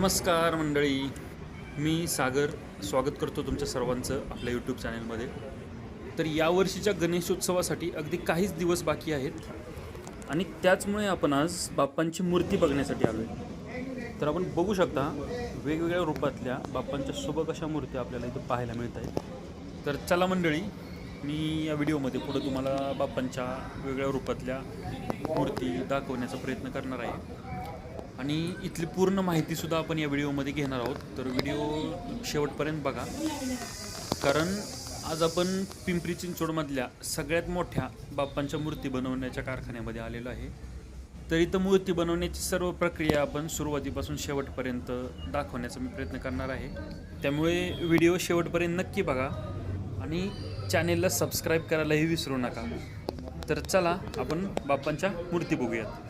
नमस्कार मंडळी. मी सागर. स्वागत करतो तुमच्या सर्वांचं आपल्या यूट्यूब चॅनलमध्ये तर यावर्षीच्या गणेशोत्सवासाठी अगदी काहीच दिवस बाकी आहेत. आणि त्याचमुळे आपण आज बाप्पांची मूर्ती बघण्यासाठी आलो आहे तर आपण बघू शकता वेगवेगळ्या रूपातल्या बाप्पांच्या सोबत अशा मूर्त्या आपल्याला इथं पाहायला मिळत आहेत. तर चला मंडळी मी या व्हिडिओमध्ये पुढं तुम्हाला बाप्पांच्या वेगवेगळ्या रूपातल्या मूर्ती दाखवण्याचा प्रयत्न करणार आहे. आणि इथली पूर्ण माहितीसुद्धा आपण या व्हिडिओमध्ये घेणार आहोत. तर व्हिडिओ शेवटपर्यंत बघा. कारण आज आपण पिंपरी चिंचवडमधल्या सगळ्यात मोठ्या बाप्पांच्या मूर्ती बनवण्याच्या कारखान्यामध्ये आलेलो आहे. तर इथं मूर्ती बनवण्याची सर्व प्रक्रिया आपण सुरुवातीपासून शेवटपर्यंत दाखवण्याचा मी प्रयत्न करणार आहे. त्यामुळे व्हिडिओ शेवटपर्यंत नक्की बघा आणि चॅनेलला सबस्क्राईब करायलाही विसरू नका. तर चला आपण बाप्पांच्या मूर्ती बघूयात.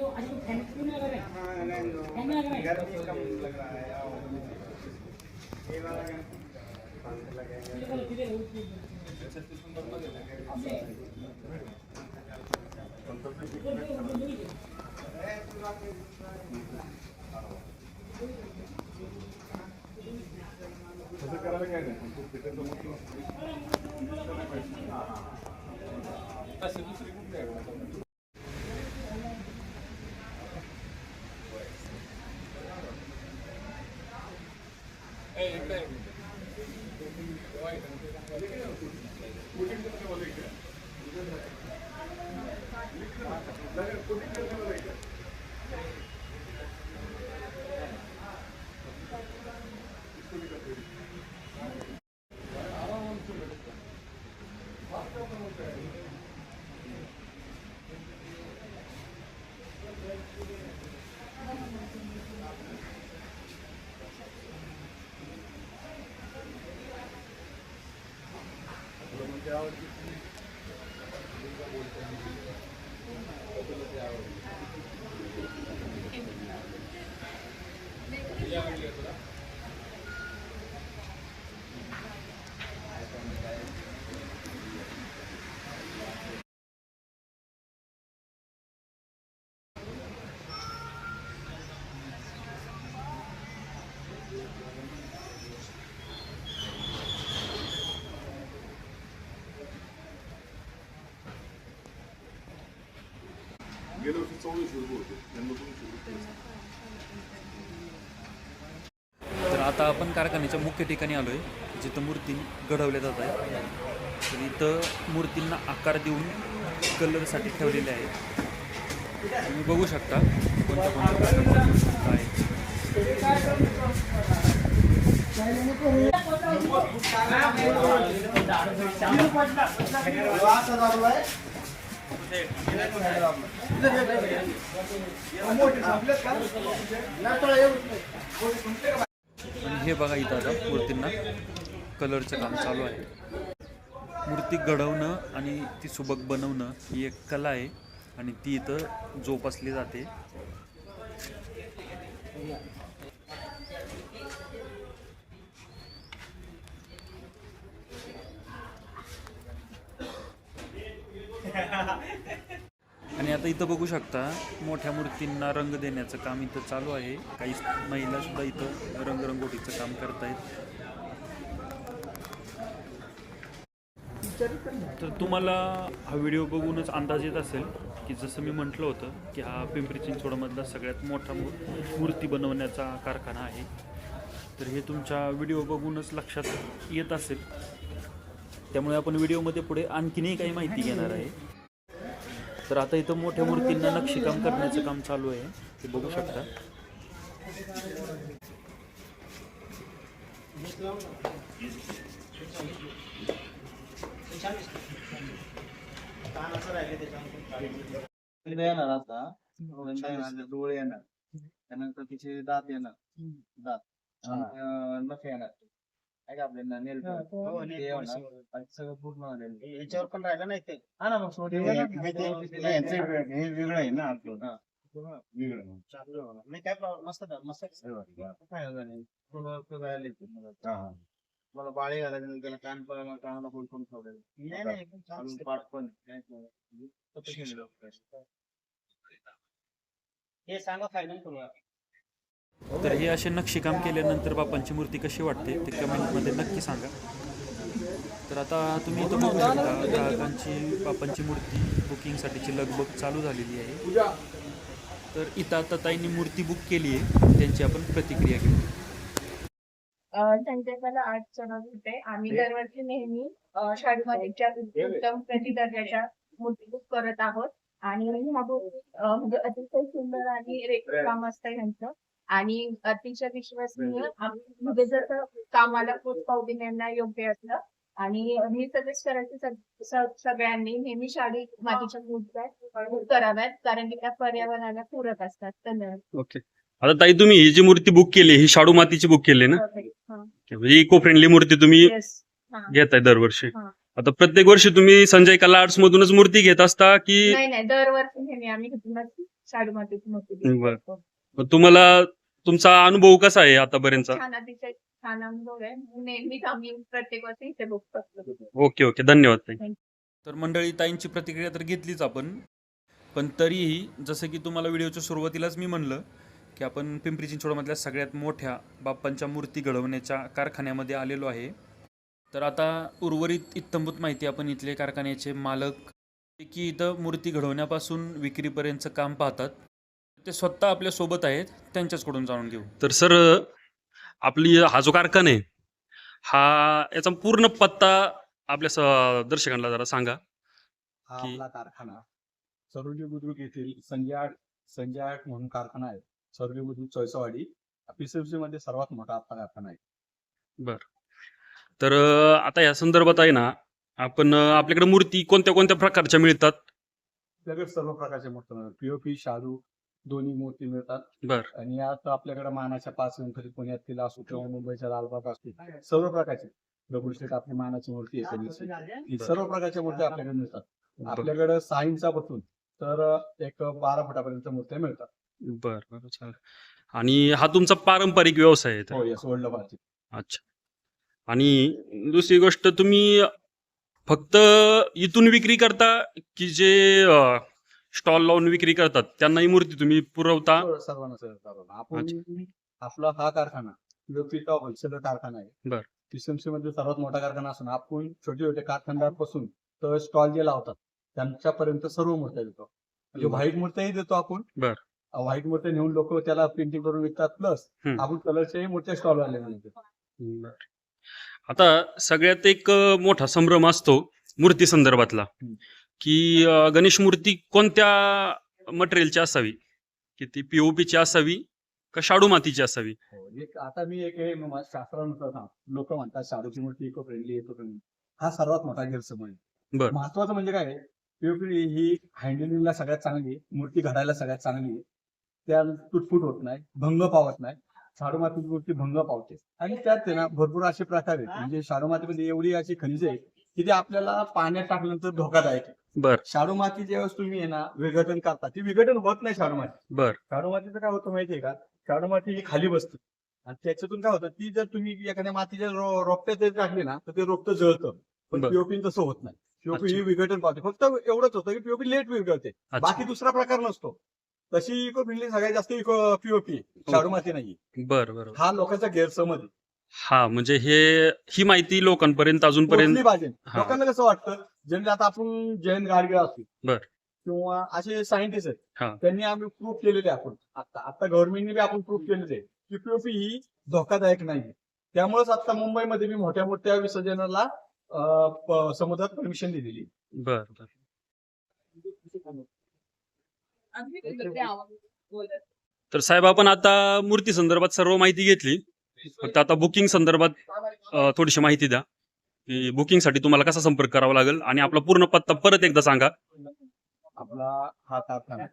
जो आज को ठंड क्यों लग रहा है हाँ नहीं ठंड लग रहा है गर्मी कम लग रहा है ये वाला ठंड लगेगा ये वाला किधर है अच्छा तुम नंबर लगा के कंट्रोल पे कनेक्ट कर रहे हैं? पूरा के तो करा लेंगे हमको फिटर तो मतलब करने इकडे गेल्या रुपये होते यंदा दोनशे रुपये तर आता आपण कारखान्याच्या मुख्य ठिकाणी आलो आहे जिथं मूर्ती घडवल्या जात आहे तर इथं मूर्तींना आकार देऊन कलरसाठी ठेवलेले आहे तुम्ही बघू शकता कोणत्या कोणत्या प्रकारच्या मूर्ती आहेत. आणि हे बघा इथं आता मूर्तींना कलरचं काम चालू आहे. मूर्ती घडवणं आणि ती सुबक बनवणं ही एक कला आहे आणि ती इथं जोपासली जाते. आता इथं बघू शकता मोठ्या मूर्तींना रंग देण्याचं काम इथं चालू आहे. काही महिला सुद्धा इथं रंगरंगोटीचं काम करतायत. तर तुम्हाला हा व्हिडिओ बघूनच अंदाज येत असेल की जसं मी म्हटलं होतं की हा पिंपरी चिंचवडमधला सगळ्यात मोठा मू मूर्ती बनवण्याचा कारखाना आहे. तर हे तुमच्या व्हिडिओ बघूनच लक्षात येत असेल. त्यामुळे आपण व्हिडिओमध्ये पुढे आणखीनही काही माहिती घेणार आहे. तर आता इथं मोठ्या मूर्तींना नक्षीकाम करण्याचं काम चालू आहे. ते बघू शकता. येणार आता. डोळे येणार. त्यानंतर तिचे दात येणार. दात. नख येणार. आहे का आपले नेल हो, ते येणार आणि सगळं पूर्ण. याच्यावर पण राहिलं नाही ते हा ना मग सोडून ते- यांचं हे वेगळं आहे ना आपलं हा. वेगळं चांगलं होणार. नाही काय प्रॉब्लेम मस्त झालं, मस्त काय होणार नाही. थोडं मला. मला बाळे घालायचे त्याला कान पण कानाला बोल पण ठेवलेलं नाही नाही एकदम छान अजून step. पाठ पण काय नाही. तसं केलेलं. हे सांगा फायनल करूया तर हे असे नक्षीकाम केल्यानंतर बापांची मूर्ती कशी वाटते ते कमेंटमध्ये नक्की सांगा. तर आता तुम्ही इथं बघू शकता ग्राहकांची बापांची मूर्ती बुकिंगसाठीची लगबग चालू झालेली आहे. तर इथं आता ताईंनी मूर्ती बुक केली आहे. त्यांची आपण प्रतिक्रिया घेऊ. संजय मला आठ चढत होते. आम्ही दरवर्षी नेहमी शाडूमातीच्या उत्तम प्रति दर्जाच्या मूर्ती बुक करत आहोत. आणि म्हणजे अतिशय सुंदर आणि रेखीव काम असतं ह्यांचं. आणि अतिशय विश्वसनीय आम्ही म्हणजे जसं कामाला पोचपावती यांना योग्य असलं आणि मी सजेस्ट करायचे सगळ्यांनी नेहमी शाडी मातीच्या मूर्त्या कराव्यात. कारण की त्या पर्यावरणाला पूरक असतात. धन्यवाद ओके. आता ताई तुम्ही ही जी मूर्ती बुक केली ही शाडू मातीची बुक केली ना. म्हणजे इको फ्रेंडली मूर्ती तुम्ही. घेताय दरवर्षी. आता प्रत्येक वर्षी तुम्ही संजय कला आर्ट्स मधूनच मूर्ती घेत असता की नाही नाही. दरवर्षी आम्ही शाडू मातीची मूर्ती तुम्हाला तुमचा अनुभव कसा आहे आतापर्यंतचा? छान अतिशय छान अनुभव आहे. नेहमीच आम्ही प्रत्येक वर्षी इथे बुक करतो ओके ओके. धन्यवाद ताई. तर मंडळी ताईंची प्रतिक्रिया तर घेतलीच आपण. पण तरीही जसं की तुम्हाला व्हिडिओच्या सुरुवातीलाच मी म्हणलं की आपण पिंपरी चिंचवडमधल्या सगळ्यात मोठ्या बाप्पांच्या मूर्ती घडवण्याच्या कारखान्यामध्ये आलेलो आहे. तर आता उर्वरित इत्तंभूत माहिती आपण इथले कारखान्याचे मालक की इथं मूर्ती घडवण्यापासून विक्रीपर्यंतचं काम पाहतात. ते स्वतः आपल्यासोबत आहेत त्यांच्याचकडून जाणून घेऊ. तर सर आपली हा जो कारखाना आहे हा याचा पूर्ण पत्ता आपल्या स- दर्शकांना जरा सांगा. हा की- आपला कारखाना. सरोजी बुद्रुक येथील संजय आर्ट संजय आर्ट म्हणून कारखाना आहे. सरोजी बुद्रुक चौसावाडी पीसीएफसी मध्ये सर्वात मोठा आपला कारखाना आहे. तर अं, आता या संदर्भात आहे ना आपण अं, आपल्याकडे मूर्ती कोणत्या कोणत्या प्रकारच्या मिळतात? आपल्याकडे सर्व प्रकारचे मूर्ती पीओपी शाडू दोन्ही मूर्ती मिळतात. बर. आणि यात आपल्याकडे मानाच्या पाच गणपती पुण्यातील असो किंवा मुंबईच्या लालबाग असतील सर्व प्रकारचे दगडूशेठ आपली मानाची मूर्ती आहे. ही सर्व प्रकारच्या मूर्त्या आपल्याकडे मिळतात. आपल्याकडे सहा इंचापासून तर एक बारा फुटापर्यंत मूर्त्या मिळतात. बर बर चालेल. आणि हा तुमचा पारंपरिक व्यवसाय आहे तर? हो यस अच्छा. आणि दुसरी गोष्ट तुम्ही फक्त इथून विक्री करता की जे स्टॉल लावून विक्री करतात त्यांना ही मूर्ती तुम्ही पुरवता सर्व- सर्वांना. आपण आपला हा कारखाना पीओपीचा होलसेलर कारखाना आहे बर. पीसीएमसी मध्ये सर्वात मोठा कारखाना असून आपण छोटे छोटे कारखानदारपासून तर स्टॉल जे लावतात त्यांच्यापर्यंत सर्व मूर्त्या देतो म्हणजे. व्हाईट मूर्त्याही देतो आपण बर. व्हाईट मूर्त्या नेऊन लोक त्याला प्रिंटिंग करून विकतात प्लस. आपण कलरच्याही मूर्त्या स्टॉल देतो आता सगळ्यात एक मोठा संभ्रम असतो मूर्ती संदर्भातला. की गणेश मूर्ती कोणत्या मटेरियलची असावी? की ती पीओपीची असावी का शाडू मातीची असावी? हो, एक आता मी एक हे म- शास्त्रानुसार सांग. लोक म्हणतात शाडूची मूर्ती इको फ्रेंडली इको फ्रेंडली हा सर्वात मोठा गैरसमज आहे. बर. महत्वाचं म्हणजे काय पीओपी ही हँडलिंगला सगळ्यात चांगली आहे, मूर्ती घडायला सगळ्यात चांगली आहे. त्या तुटफूट होत नाही भंग पावत नाही. शाडू मातीची मूर्ती भंग पावते. आणि त्यात आहे ना भरपूर असे प्रकार आहेत. म्हणजे शाडू मातीमध्ये एवढी अशी खनिजे आहेत की ते आपल्याला पाण्यात टाकल्यानंतर धोकादायक आहे. बर. शाडू माती ज्यावेळेस तुम्ही आहे ना विघटन करता ती विघटन होत नाही शाडू माती. बर. शाडू मातीचं काय होतं माहितीये का? शाडू माती ही खाली बसते. आणि त्याच्यातून काय होतं ती जर तुम्ही एखाद्या मातीच्या रोपट्यात जर टाकली ना तर ते रोपटं जळतं. पण. पीओपी तसं होत नाही. पीओपी. ही विघटन पावते. फक्त एवढंच होतं की पीओपी लेट विघटते अच्छा. बाकी दुसरा प्रकार नसतो. तशी इको फ्रेंडली सगळ्यात जास्त इको पीओपी शाडू माती नाही बर बर. हा लोकांचा गैरसमज आहे. हा म्हणजे हे ही माहिती लोकांपर्यंत अजूनपर्यंत हा. लोकांना कसं वाटतं जनरली आता आपण जयंत गाडगे असतो बर. किंवा असे सायंटिस्ट हा. आहेत त्यांनी आम्ही प्रूव्ह केलेले आहे आपण आता आता गव्हर्नमेंटने बी आपण प्रूव्ह केलेले आहे की पीओपी ही धोकादायक नाही त्यामुळेच आता मुंबईमध्ये मी मोठ्या मोठ्या विसर्जनाला अं, प- समुद्रात परमिशन दिलेली आहे. बर बर तर साहेब आपण आता मूर्ती संदर्भात सर्व माहिती घेतली फक्त आता बुकिंग संदर्भात थोडीशी माहिती द्या. की बुकिंगसाठी तुम्हाला कसा संपर्क करावा लागेल? आणि आपला पूर्ण पत्ता परत एकदा सांगा. आपला हा कारखाना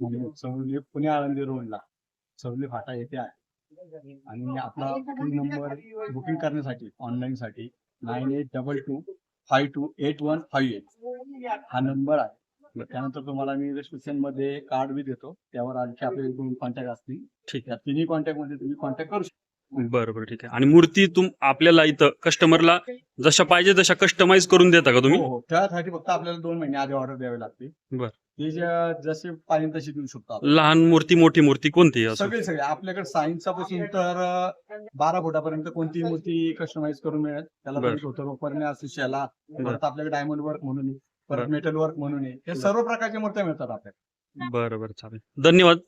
म्हणजे पुणे आळंदी रोडला सवली फाटा येथे आहे. आणि आपला फोन नंबर बुकिंग करण्यासाठी ऑनलाईन साठी nine eight double two five two eight one five eight हा नंबर आहे. त्यानंतर तुम्हाला मी डिस्क्रिप्शनमध्ये कार्ड बी देतो त्यावर आणखी आपले दोन कॉन्टॅक्ट असतील ठीक त्या तिन्ही कॉन्टॅक्टमध्ये तुम्ही कॉन्टॅक्ट करू शकता बरं बरं ठीक आहे आणि मूर्ती तुम आपल्याला इथं कस्टमरला जशा पाहिजे तशा कस्टमाइज करून देता का तुम्ही हो, हो. त्यासाठी फक्त आपल्याला दोन महिने आधी ऑर्डर द्यावी लागते बर. ते जे- जसे पाहिजे तशी देऊ शकतो आपण. लहान मूर्ती मोठी मूर्ती कोणती असं सगळे सगळे आपल्याकडे सायन्सचा पासून तर अं, बारा फुटापर्यंत कोणतीही मूर्ती कस्टमाइज करून मिळेल त्याला बर. असू. परत आपल्याकडे डायमंड वर्क म्हणून आहे. परत मेटल वर्क म्हणून हे सर्व प्रकारच्या मूर्त्या मिळतात आपल्याकडे बरं बरं. चालेल. धन्यवाद.